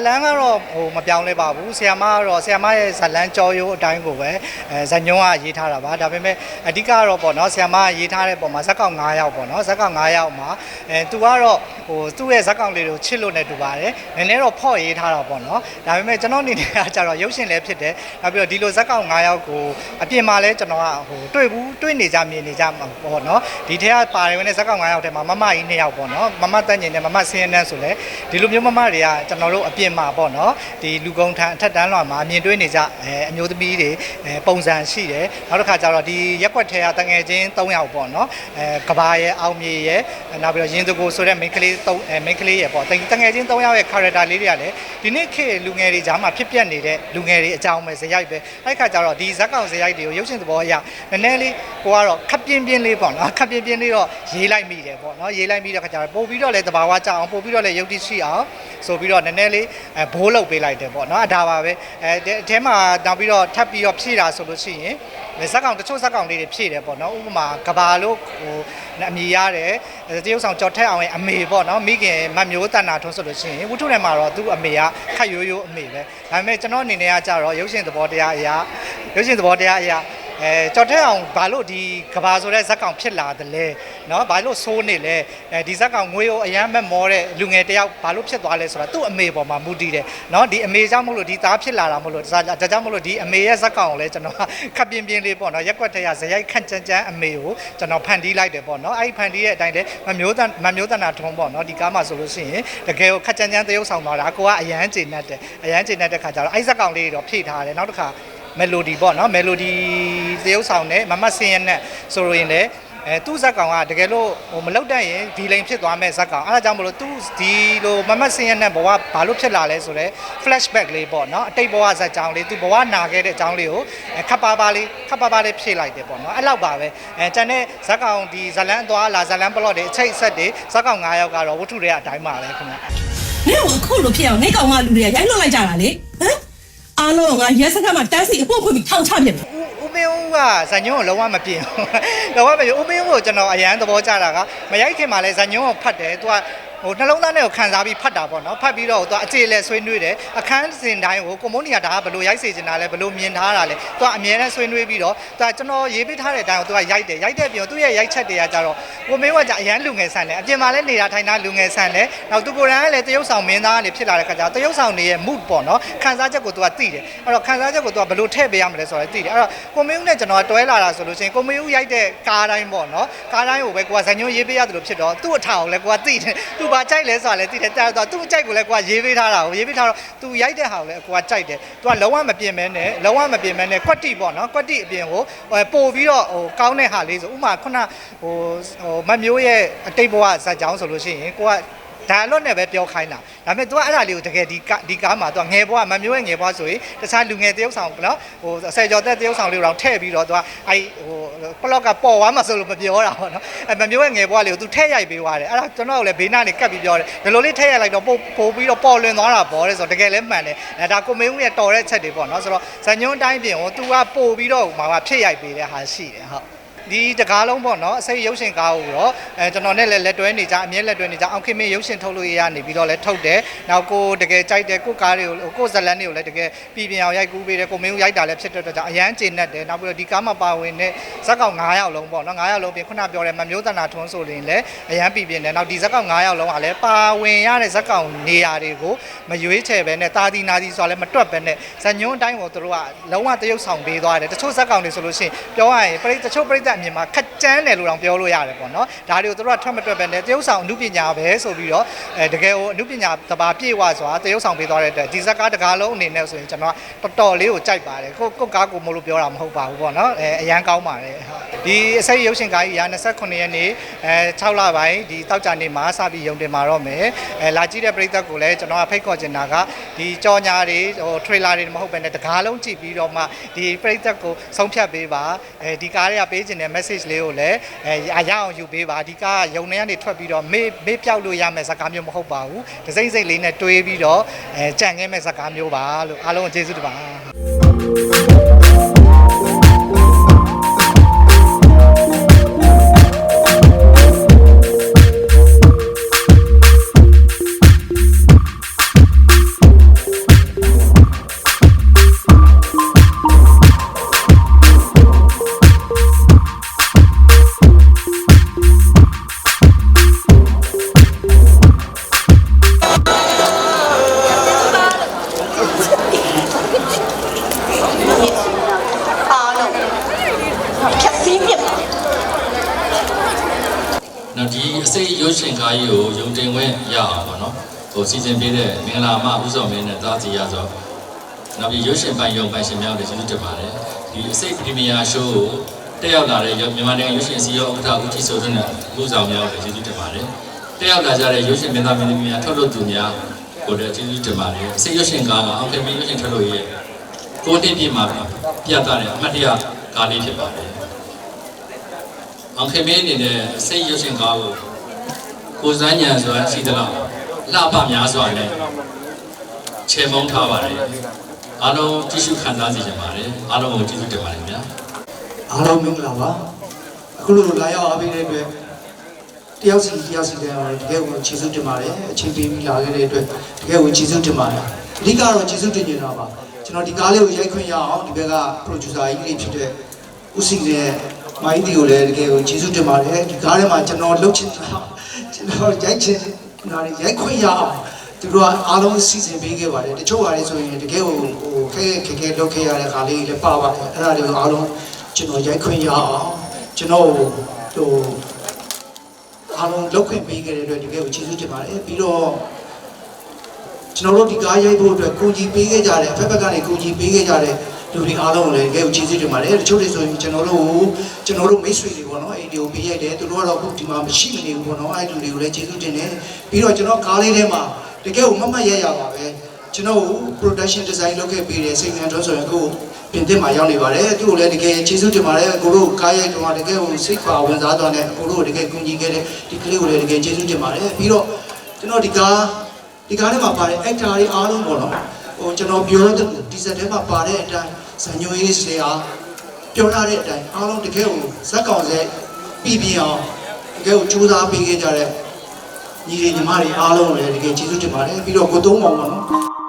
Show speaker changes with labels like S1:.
S1: ဇလန်းကတော့ ဟိုမပြောင်းလဲပါဘူးဆီယမကတော့ဆီယမရဲ့ဇလန်းကြောရိုးအတိုင်းကိုပဲအဲဇညုံကရေးထားတာပါဒါပေမဲ့အဓိကကတော့ပေါ့နော်ဆီယမကရေးထားတဲ့ပုံမှာဇက်ကောင်9ယောက်ပေါ့နော်ဇက်ကောင်9ယောက်မှာအဲသူကတော့ဟိုသူ့ရဲ့ဇက်ကောင်လေးတွေကိုချစ်လို့နေတူပါတယ်နည်းနည်းတော့ဖော့ရေးထားတာပေါ့နော်ဒါပေမဲ့ကျွန်တော်အနေနဲ့ကကြတော့ရုပ်ရှင်လည်းဖြစ်တယ်နောက်ပြီးတော့ဒီလိုဇက်ကောင်9ယောက်ကိုအပြင်မှာလည်းကျွန်တော်ကဟိုတွေ့ဘူးတွေ့နေကြမြင်နေကြမှာပေါ့နော်ဒီထက်ကပါတယ်ဝင်တဲ့ဇက်ကောင်9ယောက်ထဲမှာမမကြီး2ယောက်ပေါ့နော်မမတက်ညင်နဲ့မမဆင်းရဲနဲ့ဆိုလဲဒီလိုမျိုးမမတွေကကျွန်တော်တို့အပြင်မှာပေါ့နော်ဒီလူကုန်းထန်အထက်တန်းလွှာမှာမြင်တွေ့နေကြအဲအမျိုးသမီးတွေအဲပုံစံရှိတယ်နောက်တစ်ခါကျတော့ဒီရက်ွက်ထဲကတငယ်ချင်း3ယောက်ပေါ့နော်အဲကဘာရဲ့အောင်မြေရဲ့နောက်ပြီးတော့ရင်းစကိုဆိုတဲ့ main ကလေး3အဲ main ကလေးရဲ့ပေါ့တငယ်ချင်း3ယောက်ရဲ့ character လေးတွေကလည်းဒီနေ့ခေတ်လူငယ်တွေကြားမှာဖြစ်ပျက်နေတဲ့လူငယ်တွေအကြောင်းပဲဇယိုက်ပဲအဲ့ခါကျတော့ဒီဇက်ကောင်ဇယိုက်တွေကိုရုပ်ရှင်သဘောအရနည်းနည်းလေးကိုကတော့ခပ်ပြင်းပြင်းလေးပေါ့နော်ခပ်ပြင်းပြင်းလေးတော့ရေးလိုက်မိတယ်ပေါ့နော်ရေးလိုက်မိတဲ့ခါကျတော့ပို့ပြီးတော့လည်းတဘာဝကြအောင်ပို့ပြီးတော့လည်းရုပ်တိရှိအောင်ဆိုပြီးတော့နည်းနည်းလေးအဲဘိုးလုတ်ပေးလိုက်တယ်ပေါ့နော်အဒါပါပဲအဲအထဲမှာနောက်ပြီးတော့ထပ်ပြီးတော့ဖြည့်တာဆိုလို့ရှိရင်ဇက်ကောင်တချို့ဇက်ကောင်လေးတွေဖြည့်တယ်ပေါ့နော်ဥပမာကဘာလို့ဟိုအမိရတယ်တရုတ်ဆောင်ကြော်ထက်အောင်ရဲ့အမေပေါ့နော်မိခင်မမျိုးတန်နာထွန်းဆိုလို့ရှိရင်ဝုထုထဲမှာတော့သူ့အမေကခတ်ရိုးရိုးအမေပဲဒါပေမဲ့ကျွန်တော်အနေနဲ့ကကြတော့ရုပ်ရှင်သဘောတရားအရာရုပ်ရှင်သဘောတရားအရာ အဲကြော်ထက်အောင်ဘာလို့ဒီကဘာဆိုတဲ့ဇက်ကောင်ဖြစ်လာတယ်လဲเนาะဘာလို့ဆိုးနေလဲအဲဒီဇက်ကောင်ငွေကိုအရမ်းမက်မောတဲ့လူငယ်တယောက်ဘာလို့ဖြစ်သွားလဲဆိုတာသူ့အမေပေါ်မှာမူတည်တယ်เนาะဒီအမေကြောင့်မလို့ဒီသားဖြစ်လာတာမလို့ဒါဒါကြောင့်မလို့ဒီအမေရဲ့ဇက်ကောင်ကိုလည်းကျွန်တော်ခပ်ပြင်းပြင်းလေးပေါ့เนาะရက်ွက်ထဲကဇရိုက်ခန့်ကြမ်းကြမ်းအမေကိုကျွန်တော်ဖန်တီးလိုက်တယ်ပေါ့เนาะအဲ့ဒီဖန်တီးရဲ့အတိုင်းလဲမမျိုးတန်မမျိုးတန်တာထုံးပေါ့เนาะဒီကားမှာဆိုလို့ရှိရင်တကယ်ကိုခက်ကြမ်းကြမ်းတရုပ်ဆောင်သွားတာကိုကအရန်ကျေနပ်တယ်အရန်ကျေနပ်တဲ့ခါကျတော့အဲ့ဇက်ကောင်လေးတွေတော့ဖြည့်ထားတယ်နောက်တစ်ခါ melody ပေါ့နော် melody သရုပ်ဆောင်နဲ့မမဆင်းရဲနဲ့ဆိုလို့ရင်လည်းအဲသူ့ဇက်ကောင်ကတကယ်လို့ဟိုမလောက်တတ်ရင်ဒီလိန်ဖြစ်သွားမဲ့ဇက်ကောင်အဲဒါကြောင့်မလို့သူဒီလိုမမဆင်းရဲနဲ့ဘဝဘာလို့ဖြစ်လာလဲဆိုတော့ flashback လေးပေါ့နော်အတိတ်ဘဝဇက်ကြောင်းလေးသူဘဝနာခဲ့တဲ့အကြောင်းလေးကိုခပ်ပါပါလေးခပ်ပါပါလေးဖြည့်လိုက်တယ်ပေါ့နော်အဲ့လောက်ပါပဲအဲတန်တဲ့ဇက်ကောင်ဒီဇလန်းသွားလာဇလန်းပလော့တွေအချိတ်ဆက်တွေဇက်ကောင်9ယောက်ကတော့ဝတ္ထုတွေအတိုင်းပါပဲခင်ဗျ
S2: နင့်ကအခုလိုဖြစ်အောင်နေကောင်ကလူတွေကရိုက်လွတ်လိုက်ကြတာလေဟမ် အားလုံးကရဲစခန်းမှာတန်းစီအဖို့ဖွင့်ပြီးထောင်ချပြတယ်
S1: ဦးဦးမင်းဦးကဇညုံကိုလုံးဝမပြင်ဘူးလုံးဝမပြင်ဦးမင်းဦးကိုကျွန်တော်အရန်သဘောကျတာကမရိုက်ခင်မှာလဲဇညုံကိုဖတ်တယ်သူက ဟိုနှလုံးသားနဲ့ကိုခံစားပြီးဖတ်တာပေါ့နော်ဖတ်ပြီးတော့သူကအကျေလဲဆွေးနွေးတယ်အခန်းစဉ်တိုင်းကိုကိုမုန်းနီကဒါကဘယ်လိုရိုက်စေချင်တာလဲဘယ်လိုမြင်ထားတာလဲသူကအမြဲတမ်းဆွေးနွေးပြီးတော့သူကကျွန်တော်ရေးပေးထားတဲ့အတိုင်းကိုသူကရိုက်တယ်ရိုက်တဲ့ပြင်သူ့ရဲ့ရိုက်ချက်တွေကကြတော့ကိုမင်းဦးကကြအရန်လူငယ်ဆန်တယ်အပြင်မှာလဲနေတာထိုင်တာလူငယ်ဆန်တယ်နောက်သူကိုယ်တိုင်ကလည်းတရုပ်ဆောင်မင်းသားကနေဖြစ်လာတဲ့ခါကျတော့တရုပ်ဆောင်နေရဲ့ mood ပေါ့နော်ခံစားချက်ကိုသူကသိတယ်အဲ့တော့ခံစားချက်ကိုသူကဘယ်လိုထည့်ပေးရမလဲဆိုတာသိတယ်အဲ့တော့ကိုမင်းဦးနဲ့ကျွန်တော်ကတွဲလာတာဆိုလို့ရှိရင်ကိုမင်းဦးရိုက်တဲ့ကားတိုင်းပေါ့နော်ကားတိုင်းကိုပဲကိုကဇညွန်ရေးပေးရတယ်လို့ဖြစ်တော့သူ့အထာကိုလည်းကိုကသိတယ်သူဘာကြိုက်လဲဆိုတာလည်းသိတယ်တာတော့သူ့အကြိုက်ကိုလည်းကိုကရေးပေးထားတာကိုရေးပေးထားတော့သူရိုက်တဲ့ဟာကိုလည်းကိုကကြိုက်တယ်သူကလုံးဝမပြင်မဲနဲ့လုံးဝမပြင်မဲနဲ့ကွက်တိပေါ့နော်ကွက်တိအပြင်ကိုပို့ပြီးတော့ဟိုကောင်းတဲ့ဟာလေးဆိုဥမာခုနဟိုဟိုမမျိုးရဲ့အတိတ်ဘဝဇာတ်ကြောင်းဆိုလို့ရှိရင်ကိုက ဒါလွတ်နဲ့ပဲပြောခိုင်းတာဒါပေမဲ့ तू ကအဲ့ဒါလေးကိုတကယ်ဒီကဒီကားမှာ तू ငယ်ဘွားမမျိုးရဲ့ငယ်ဘွားဆိုရင်တခြားလူငယ်တယောက်ဆောင်နော်ဟိုဆယ်ကျော်သက်တယောက်ဆောင်လေးကိုတော့ထည့်ပြီးတော့ तू ကအဲ့ဟိုပလော့ကပေါ်သွားမှဆိုလို့မပြောတာပေါ့နော်အဲ့မမျိုးရဲ့ငယ်ဘွားလေးကို तू ထည့်ရိုက်ပေးသွားတယ်အဲ့ဒါကျွန်တော်ကလည်းဘေးနားနေကတ်ပြီးပြောတယ်ဒီလိုလေးထည့်ရိုက်လိုက်တော့ပို့ပို့ပြီးတော့ပေါ်လွင်သွားတာပေါ့တဲ့ဆိုတော့တကယ်လည်းမှန်တယ်အဲ့ဒါကိုမင်းဦးရဲ့တော်တဲ့ချက်တွေပေါ့နော်ဆိုတော့ဇညွန်းတိုင်းပြင်ကို तू ကပို့ပြီးတော့ဟိုမှာဖြစ်ရိုက်ပေးတဲ့ဟာရှိတယ်ဟုတ် ဒီတကားလုံးပေါ့နော်အစိမ်းရုပ်ရှင်ကားကိုတော့အဲကျွန်တော်နဲ့လည်းလက်တွဲနေကြအမြဲလက်တွဲနေကြအောင်ခင်မင်းရုပ်ရှင်ထုတ်လို့ရနေပြီးတော့လည်းထုတ်တယ်နောက်ကိုတကယ်ကြိုက်တယ်ကိုကားတွေကိုကိုဇလန်တွေကိုလည်းတကယ်ပြည်ပြအောင်ရိုက်ကူးပေးတယ်ကိုမင်းကိုရိုက်တာလည်းဖြစ်တဲ့အတွက်ကြောင့်အရန်ကျေနပ်တယ်နောက်ပြီးတော့ဒီကားမှာပါဝင်တဲ့ဇက်ကောင်9ယောက်လုံးပေါ့နော်9ယောက်လုံးပြင်ခုနပြောတဲ့မမျိုးတနာထွန်းဆိုရင်လည်းအရန်ပြည်ပြင်းတယ်နောက်ဒီဇက်ကောင်9ယောက်လုံးကလည်းပါဝင်ရတဲ့ဇက်ကောင်နေရာတွေကိုမရွေးချယ်ပဲနဲ့တာဒီနာဒီဆိုတာလည်းမတွက်ပဲနဲ့ဇညွန်းအတိုင်းကိုသူတို့ကလုံးဝတရုပ်ဆောင်ပေးသွားတယ်တချို့ဇက်ကောင်တွေဆိုလို့ရှိရင်ပြောရရင်ပရိတချို့ပရိသတ်အမြင်မှာခက်ကြမ်းတယ်လို့တောင်ပြောလို့ရတယ်ပေါ့နော်ဒါတွေကိုသူတို့ကထွက်မတွက်ပဲနဲ့တရုပ်ဆောင်အမှုပညာပဲဆိုပြီးတော့အဲတကယ်ကိုအမှုပညာတဘာပြည့်ဝစွာတရုပ်ဆောင်ပေးသွားတဲ့အတွက်ဒီဇက်ကားတကားလုံးအနေနဲ့ဆိုရင်ကျွန်တော်ကတော်တော်လေးကိုကြိုက်ပါတယ်ကိုကိုကားကိုမလို့ပြောတာမဟုတ်ပါဘူးပေါ့နော်အဲအရန်ကောင်းပါတယ်ဟုတ်ဒီအစိမ်းရုပ်ရှင်ကားကြီးရာ29ရက်နေ့အဲ6လပိုင်းဒီတောက်ကြနေ့မှာစပြီးရုံတင်มาတော့မယ်အဲလာကြည့်တဲ့ပရိသတ်ကိုလည်းကျွန်တော်ကဖိတ်ခေါ်ချင်တာကဒီကြော်ညာတွေဟို trailer တွေမဟုတ်ဘဲနဲ့တကားလုံးကြည့်ပြီးတော့မှဒီပရိသတ်ကိုဆုံးဖြတ်ပေးပါအဲဒီကားတွေကပေးချင်တဲ့ message လေးကိုလည်းအဲအရအောင်ယူပေးပါဒီကားကရုံထဲကနေထွက်ပြီးတော့မေ့မေ့ပြောက်လို့ရမယ့်ဇာတ်ကားမျိုးမဟုတ်ပါဘူးဒစိမ့်စိမ့်လေးနဲ့တွေးပြီးတော့အဲကြံခဲ့မဲ့ဇာတ်ကားမျိုးပါလို့အားလုံးကိုကျေးဇူးတင်ပါ
S3: ကြီးကိုယုံတင်ခွင့်ရအောင်ပေါ့နော်ဟိုစီစဉ်ပေးတဲ့မင်္ဂလာအမဦးစောမင်းနဲ့သားစီရဆိုနောက်ပြီးရုပ်ရှင်ပိုင်ယုံပိုင်ရှင်များတို့ကျေးဇူးတင်ပါတယ်ဒီအစိတ်ပရီမီယာရှိုးကိုတက်ရောက်လာတဲ့မြန်မာနိုင်ငံရုပ်ရှင်စီရောဥက္ကဋ္ဌဦးကြီးဆိုတဲ့လူဆောင်များတို့ကျေးဇူးတင်ပါတယ်တက်ရောက်လာကြတဲ့ရုပ်ရှင်မင်းသားမင်းသမီးများထုတ်လုပ်သူများကိုလည်းကျေးဇူးတင်ပါတယ်အစိတ်ရုပ်ရှင်ကားကအောင်ခင်မင်းရုပ်ရှင်ထုတ်လုပ်ရဲ့ကိုတိပြမှာပြတ်တာတဲ့အမှတ်တရကားလေးဖြစ်ပါတယ် အောင်ခင်မင်းအနေနဲ့အစိတ်ရုပ်ရှင်ကားကိုကိုစန်းညံဆိုတာရှိသလားလှပများစွာနဲ့ချေမုန်းထားပါတယ်အားလုံးကြည့်ရှုခံစားစီကြပါတယ်အားလုံးကိုကျေးဇူးတင်ပါတယ်ခင်ဗျာ
S4: အားလုံးမင်္ဂလာပါအခုလိုလာရောက်အားပေးတဲ့အတွက်တယောက်စီတယောက်စီတဲ့တကယ်ကိုကျေးဇူးတင်ပါတယ်အချိန်ပေးပြီးလာခဲ့တဲ့အတွက်တကယ်ကိုကျေးဇူးတင်ပါတယ်အဓိကတော့ကျေးဇူးတင်နေတာပါကျွန်တော်ဒီကားလေးကိုရိုက်ခွင့်ရအောင်ဒီဘက်က producer ကြီးလေးဖြစ်တဲ့ဦးစီနဲ့ မိုင်းဒီကိုလည်းတကယ်ကိုကျေးဇူးတင်ပါတယ်ဒီကားထဲမှာကျွန်တော်လှုပ်ချင်တာကျွန်တော်ရိုက်ချင်တာတွေရိုက်ခွင့်ရအောင်သူတို့ကအားလုံးစီစဉ်ပေးခဲ့ပါတယ်တချို့ဟာတွေဆိုရင်တကယ်ကိုဟိုခဲခဲခဲလုပ်ခဲ့ရတဲ့ခါလေးလည်းပါပါတယ်အဲ့ဒါတွေကိုအားလုံးကျွန်တော်ရိုက်ခွင့်ရအောင်ကျွန်တော်ဟိုအားလုံးလောက်ခွင့်ပေးခဲ့တဲ့အတွက်တကယ်ကိုကျေးဇူးတင်ပါတယ်ပြီးတော့ကျွန်တော်တို့ဒီကားရိုက်ဖို့အတွက်ကိုကြီးပေးခဲ့ကြတယ်အဖက်ဖက်ကနေကိုကြီးပေးခဲ့ကြတဲ့ လူတွေအားလုံးကိုလည်းတကယ်ကိုကျေးဇူးတင်ပါတယ်တချို့တွေဆိုရင်ကျွန်တော်တို့ကျွန်တော်တို့မိတ်ဆွေတွေပေါ့နော်အဲ့ဒီကိုပေးရိုက်တယ်သူတို့ကတော့အခုဒီမှာမရှိမနေဘူးပေါ့နော်အဲ့ဒီလူတွေကိုလည်းကျေးဇူးတင်တယ်ပြီးတော့ကျွန်တော်ကားလေးထဲမှာတကယ်ကိုမမတ်ရရပါပဲကျွန်တော် production design လုပ်ခဲ့ပေးတယ်စိတ်ခံတော့ဆိုရင်အခုပြင်သစ်မှာရောက်နေပါတယ်သူ့ကိုလည်းတကယ်ကျေးဇူးတင်ပါတယ်ကိုတို့ကားရိုက်တော့တကယ်ကိုစိတ်ပါဝင်စားသွားတယ်ကိုတို့တကယ်ကူညီခဲ့တဲ့ဒီကလေးကိုလည်းတကယ်ကျေးဇူးတင်ပါတယ်ပြီးတော့ကျွန်တော်ဒီကားဒီကားထဲမှာပါတဲ့ actor တွေအားလုံးပေါ့နော်ဟိုကျွန်တော်ပြောတဲ့ဒီဇက်ထဲမှာပါတဲ့အတိုင်း ဇန်ညိုရေးဆရာပြောရတဲ့အတိုင်းအားလုံးတကယ်ကိုဇက်ကောင်စဲပြည်ပြင်းအောင်တကယ်ကိုစူးစမ်းပေးခဲ့ကြတဲ့ညီတွေညီမတွေအားလုံးကိုလည်းတကယ်ကျေးဇူးတင်ပါတယ်ပြီးတော့ကိုသုံးပါပေါ့နော်